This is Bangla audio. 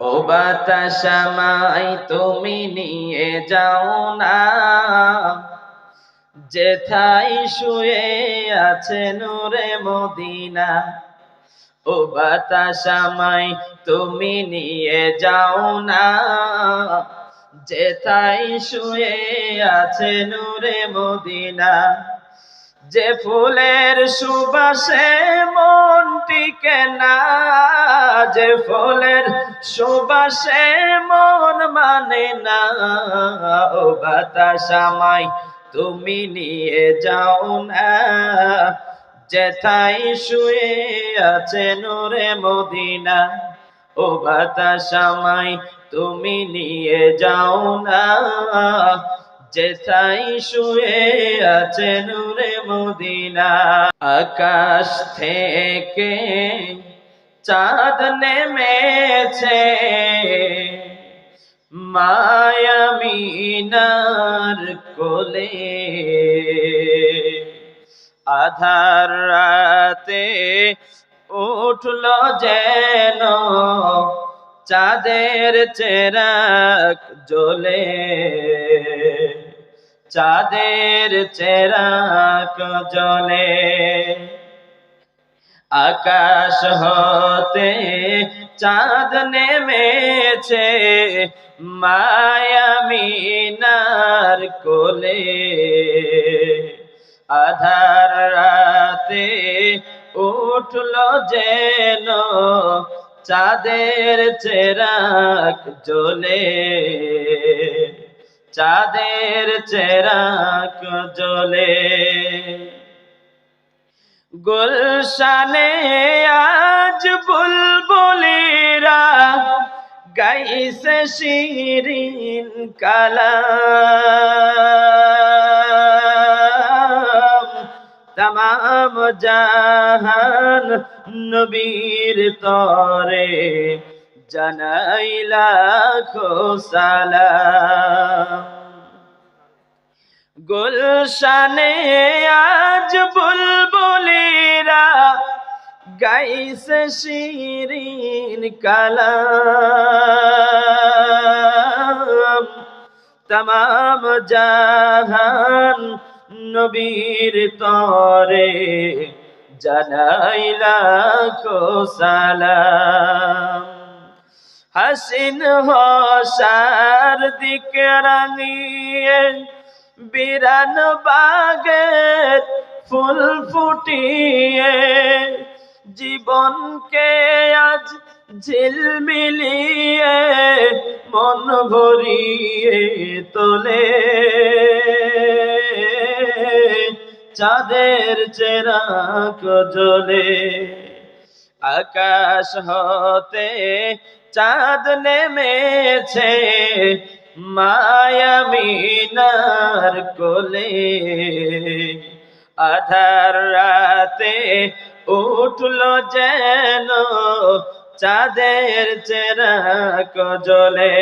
ও বাতাসামাই তুমি নিয়ে যাও না। যেথাই শুয়ে আছে নূরে মদিনা, ও বাতাসামাই তুমি নিয়ে যাও না। যেথাই শুয়ে আছে নূরে মদিনা, যে ফুলের সুবাসে মন টিকে না যে ফুলের সুবাসে মন মানে না। ও বাতাসামাই তুমি নিয়ে যাও না। যেথাই শুয়ে আছে নূরে মদিনা, ও বাতাসামাই তুমি নিয়ে যাও না। যেথাই শুয়ে আছে নূরে মদিনা, আকাশ থেকে চাঁদ নেমেছে মায়ামিনার কোলে। আধার রাতে উঠল যেন চাঁদের চেরাক জ্বলে। চাঁদের চেরাক জ্বলে। আকাশ হতে চাঁদ নেমেছে মায়ামিনার কোলে। আধার রাতে উঠল যেন চাঁদের চেরাক জ্বলে। চাঁদের চেরাক জ্বলে। গুলশানে আজ বুলবুলিরা গাইছে শিরিন কালাম। তমাম জাহান নবীর তরে জানাইলা খো সালাম। গুলশানে আজ বুলবুলিরা গাইছে শিরিন কালাম। তমাম জাহান নবীর তরে জানাইলা কো হাসিন হসার দিকে রাঙিয়ে বিরান বাগের ফুল ফুটিয়ে জীবনকে আজ ঝিলমিলিয়ে মন ভরিয়ে তোলে। চাঁদের চেরাক জ্বলে আকাশ হতে চাঁদ নেমেছে মায়ামিনার কোলে আধার রাতে উঠল যেন চাঁদের চেরা জ্বলে